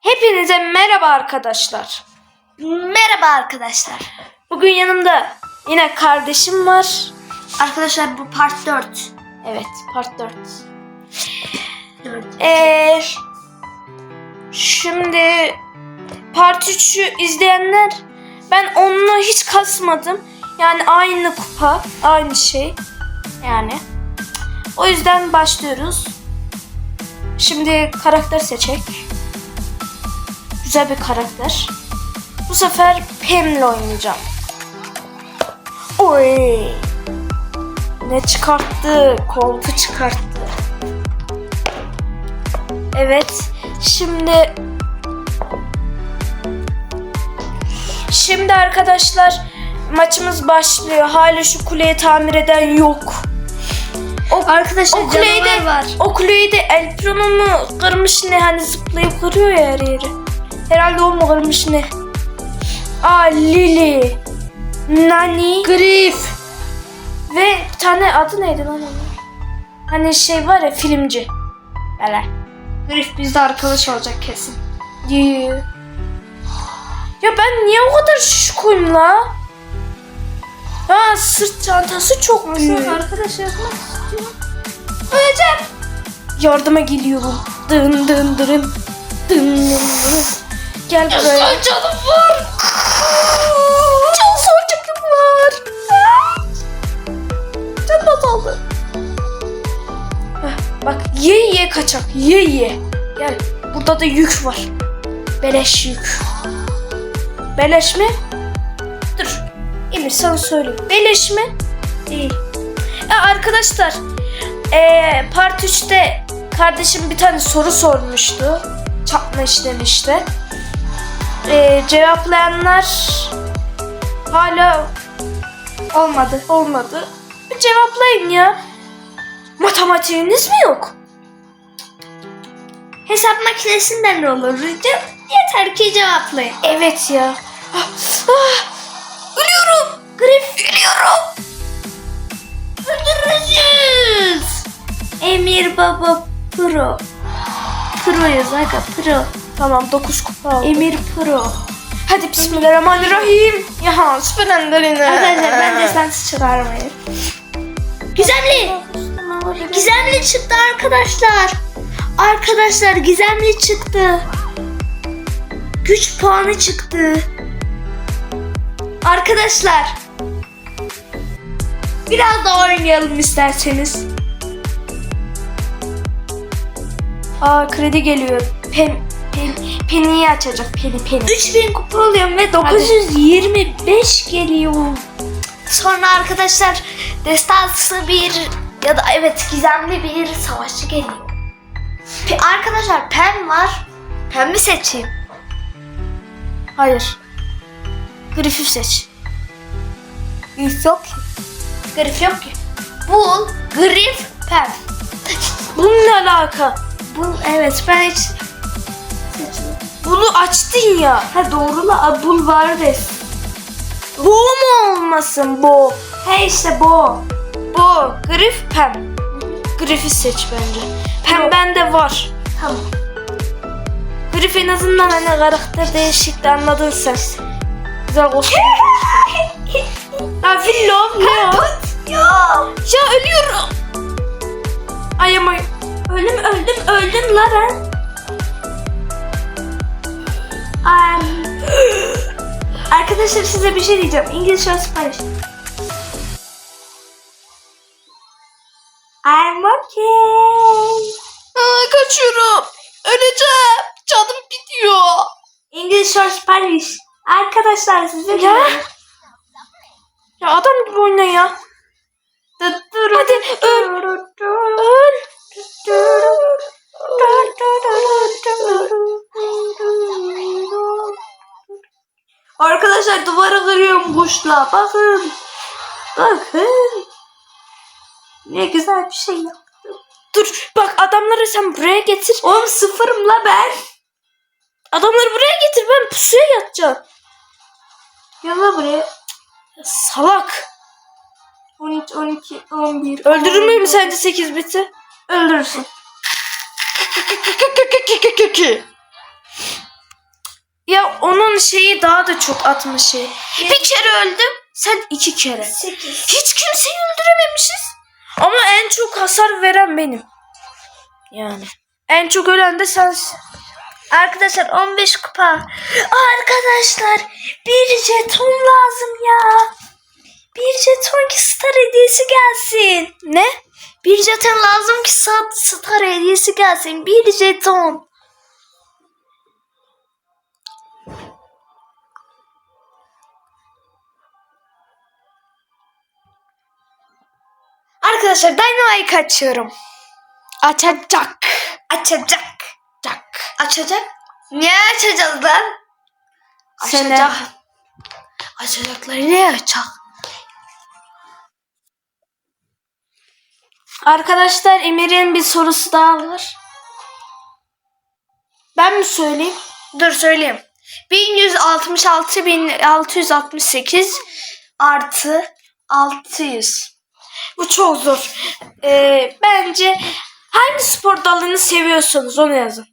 Hepinize merhaba arkadaşlar. Merhaba arkadaşlar. Bugün yanımda yine kardeşim var. Arkadaşlar bu part 4. Evet, part 4. Ee, şimdi part 3'ü izleyenler ben onunla hiç kasmadım. Yani aynı kupa, aynı şey. Yani. O yüzden başlıyoruz. Şimdi karakter seçek. Güzel bir karakter. Bu sefer Pam'le oynayacağım. Oy. Ne çıkarttı? Koltu çıkarttı. Evet. Şimdi Şimdi arkadaşlar maçımız başlıyor. Hala şu kuleyi tamir eden yok. O, Arkadaşlar o kuleyi de, var. o kuleyi de El Primo mu kırmış ne hani zıplayıp kırıyor ya her yeri. Herhalde o mu kırmış ne? Aa Lily. Nani. Grif. Ve bir tane adı neydi lan onun? Hani şey var ya filmci. Böyle. Grif bizde arkadaş olacak kesin. Yee. Ya ben niye o kadar şişkoyum la? Ha sırt çantası çok büyük. arkadaş yapmak istiyor. Öleceğim. Yardıma geliyorum. Dın dın dırın. Dın dın dırın. Gel buraya. canım var. Can sorcuklarım var. Can azaldı. Heh, Bak ye ye kaçak ye ye. Gel burada da yük var. Beleş yük. Beleş mi? Dur. Emir sana söyleyeyim. Beleş mi? Değil. Ya arkadaşlar eee part 3'te kardeşim bir tane soru sormuştu. Çakma işlemi Eee, cevaplayanlar hala olmadı. Olmadı. Bir cevaplayın ya. Matematiğiniz mi yok? Hesap makinesinden de olur. Yeter ki cevaplayın. Evet ya. Ah, ah, ölüyorum. Grif ölüyorum. Öldüreceğiz. Emir Baba Pro. Pro'yuz aga Pro. Tamam 9 kupa aldım. Emir Pro. Hadi bismillahirrahmanirrahim. Ya süper enderine. Arkadaşlar ben de sensiz çıkarmayayım. Gizemli. Gizemli çıktı arkadaşlar. Arkadaşlar gizemli çıktı. Güç puanı çıktı. Arkadaşlar. Biraz da oynayalım isterseniz. Aa kredi geliyor. Pen, pen, peniyi açacak. Peni peni. 3000 kupa alıyorum ve 925 geliyor. Sonra arkadaşlar destansı bir ya da evet gizemli bir savaşçı geliyor. Pe- arkadaşlar pen var. Pen mi seçeyim? Hayır. Grif'i seç. Grif yok ki. Grif yok ki. Bul, grif, pen. Bunun ne alaka? Bul, evet ben hiç... Bunu açtın ya. Ha doğru la, bul vardes. Bu mu olmasın bu? He işte bu. Bu. Grif pem. Grif'i seç bence. Pem Yok. bende var. Tamam. Grif en azından hani karakter değişikliği anladın sen. Güzel kostüm. Ya Villo ne o? Ya. Ya ölüyorum. Ay ama Öldüm öldüm öldüm la ben. Am, Arkadaşlar size bir şey diyeceğim. İngilizce sipariş. I'm okay. Aa, kaçıyorum. Öleceğim. Canım bitiyor. English or Spanish. Arkadaşlar size Ya. şey- Ya adam gibi oyna ya. Hadi öl. Öl. Arkadaşlar duvarı kırıyorum kuşla. Bakın. Bakın. Ne güzel bir şey yaptım. Dur bak adamları sen buraya getir. Oğlum sıfırım la ben. Adamları buraya getir ben pusuya yatacağım. Gel la buraya. Ya salak. 13, 12, 11. Öldürür müyüm sence 8 biti? Öldürürsün. Ya onun şeyi daha da çok atma şeyi. Bir kere öldüm. Sen iki kere. 8. Hiç kimseyi öldürememişiz. Ama en çok hasar veren benim. Yani. En çok ölen de sensin. Arkadaşlar 15 kupa. Arkadaşlar bir jeton lazım ya. Bir jeton ki star hediyesi gelsin. Ne? Bir jeton lazım ki star, star hediyesi gelsin. Bir jeton. Arkadaşlar Dynamite açıyorum. Açacak. Açacak. Cak. Açacak. Niye açacağız lan? Açacak. Açacakları ne açacak? Arkadaşlar Emir'in bir sorusu daha var. Ben mi söyleyeyim? Dur söyleyeyim. 1166 1668 artı 600. Bu çok zor. Ee, bence hangi spor dalını seviyorsanız onu yazın.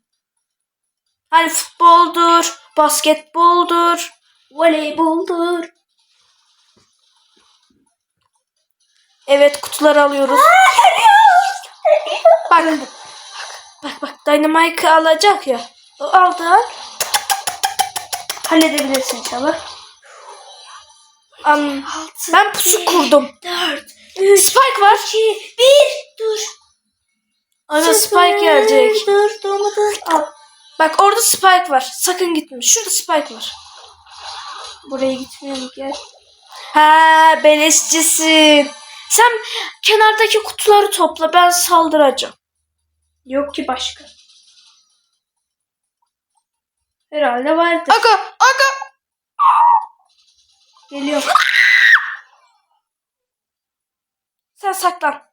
Hani futboldur, basketboldur, voleyboldur. Evet kutuları alıyoruz. bak, bak bak Dynamite alacak ya. O aldı. Halledebilirsin inşallah. Am, ben pusu kurdum. 4 Spike var. 2 1 dur. Ana Spike gelecek. Dur durmadı. Al. Bak orada Spike var. Sakın gitme. Şurada Spike var. Buraya gitmeyelim gel. Ha beleşçisin. Sen kenardaki kutuları topla. Ben saldıracağım. Yok ki başka. Herhalde vardır. Aga aga. Geliyor. Sen saklan.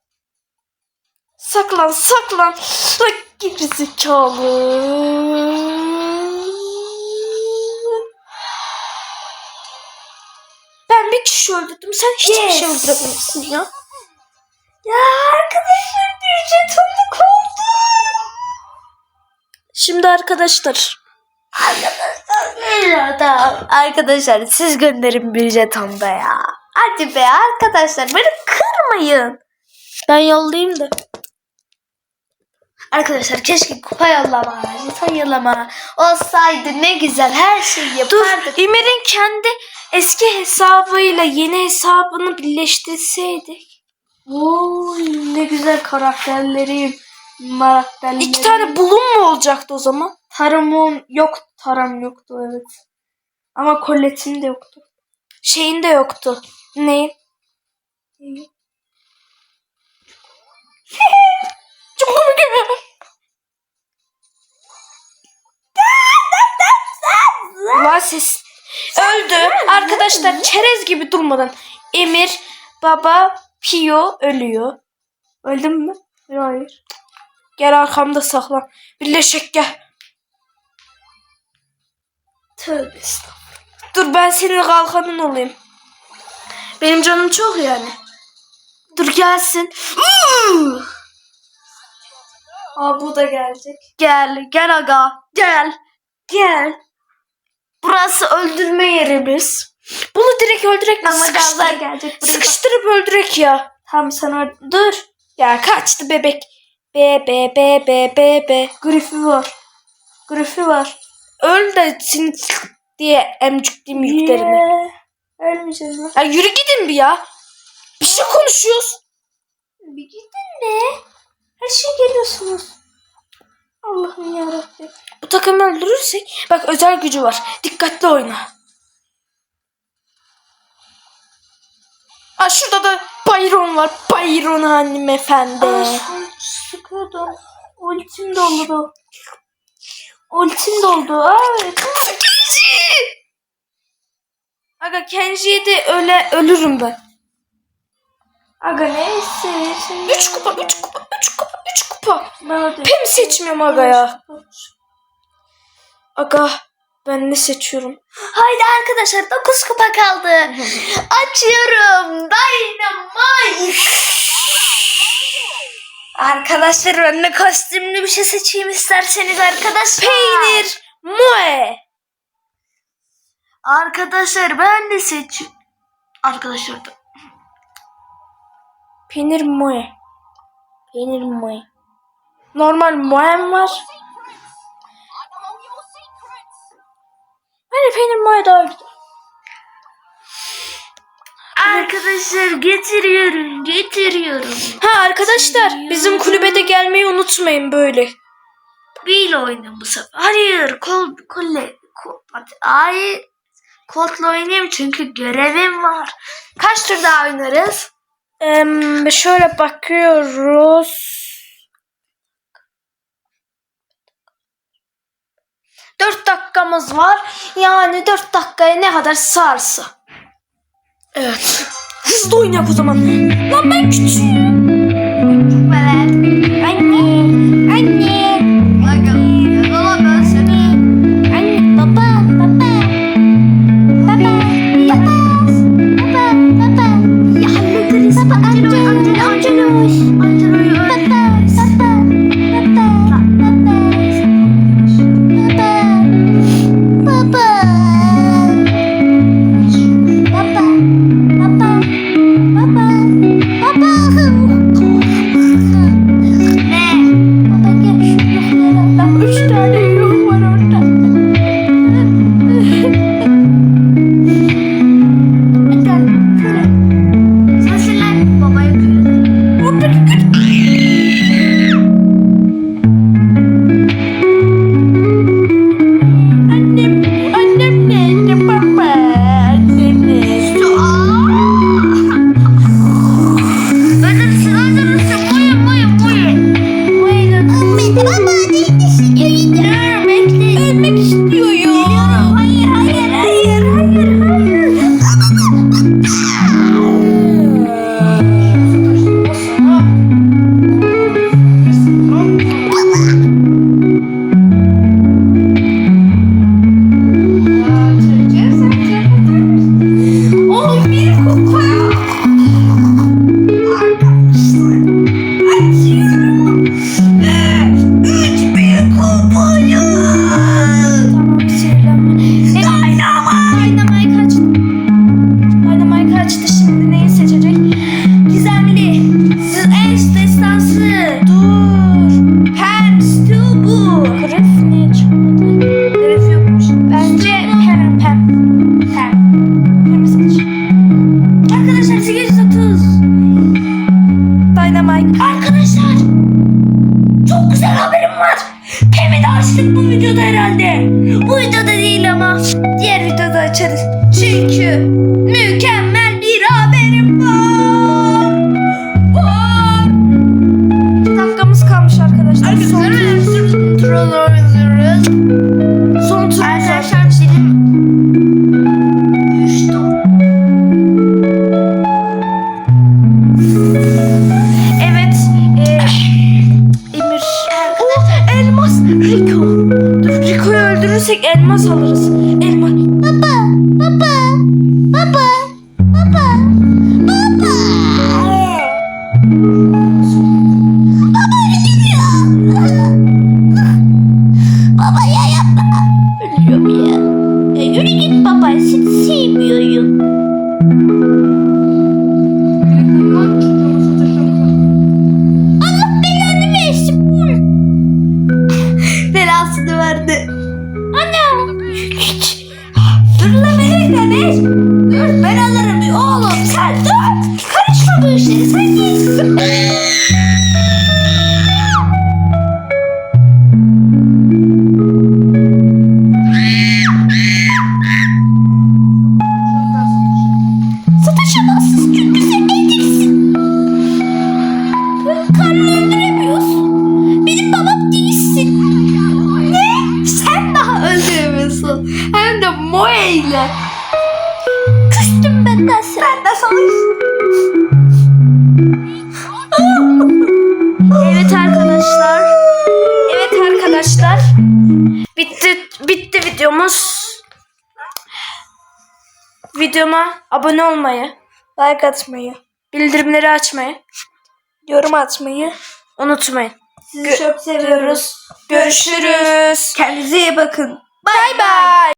Saklan, saklan. Bak gerizekalı. Ben kişi öldürdüm. Sen hiçbir Yes. şey öldürememişsin ya. Ya arkadaşlar bir jetonluk oldu. Şimdi arkadaşlar. Arkadaşlar, arkadaşlar siz gönderin bir jeton ya. Hadi be arkadaşlar beni kırmayın. Ben yollayayım da. Arkadaşlar keşke kupa yollama, jeton yollama olsaydı ne güzel her şeyi Dur, yapardık. İmir'in kendi eski hesabıyla yeni hesabını birleştirseydik. Oy ne güzel karakterlerim. Karakterlerim. İki tane bulun mu olacaktı o zaman? Taramon yok. Taram yoktu evet. Ama Colette'in de yoktu. Şeyin de yoktu. Neyin? Neyin? Çok komik. Lan ses. Öldü. Arkadaşlar çerez gibi durmadan. Emir, baba, Pio ölüyor. Öldün mü? Hayır. Gel arkamda saklan. Birleşek gel. Tövbe estağfurullah. Dur ben senin kalkanın olayım. Benim canım çok yani. Dur gelsin. Aa bu da gelecek. Gel, gel aga, gel, gel. Burası öldürme yerimiz. Bunu direkt öldürek? Ama gazlar gelecek buraya. Sıkıştırıp öldürek ya. Tamam sen or- dur. Ya kaçtı bebek. Be be be be be be. Grifi var. Grifi var. Öl de seni diye emcikliyim yüklerini. Ölmeyeceğiz mi? Ya yürü gidin bir ya. Bir şey konuşuyoruz. Bir gidin be. Her şey geliyorsunuz. Allah'ım yarabbim. Bu takımı öldürürsek bak özel gücü var. Dikkatli oyna. Aa şurada da Byron var. Byron hanımefendi. Aa, sıkıyordum. Ultim doldu. Ultim doldu. Aa, evet. Aga Kenji'ye de öyle ölürüm ben. Aga neyse. Şimdi 3 kupa, 3 kupa, Mustafa. Nerede? Pim seçmiyorum aga ya. Aga ben ne seçiyorum? Haydi arkadaşlar 9 kupa kaldı. Açıyorum. Dynamite. arkadaşlar ben de kostümlü bir şey seçeyim isterseniz arkadaşlar. Peynir. Mue. Arkadaşlar ben de seç. Arkadaşlar da. Peynir mue. Peynir mue normal moem var. Hani peynir moe daha güzel. Arkadaşlar getiriyorum, getiriyorum. Ha arkadaşlar bizim kulübede gelmeyi unutmayın böyle. Bil oynayın bu sefer. Hayır, kol, kolle, kol, ay, koltla oynayayım çünkü görevim var. Kaç tur daha oynarız? Ee, şöyle bakıyoruz. 4 dakikamız var. Yani 4 dakikaya ne kadar sarsa. Evet. Hızlı oynayak o zaman. Lan ben küçüğüm. Arkadaşlar troll oynuyoruz. videoma abone olmayı, like atmayı, bildirimleri açmayı, yorum atmayı unutmayın. Sizi Gö çok seviyoruz. Görüşürüz. Kendinize iyi bakın. Bay bay.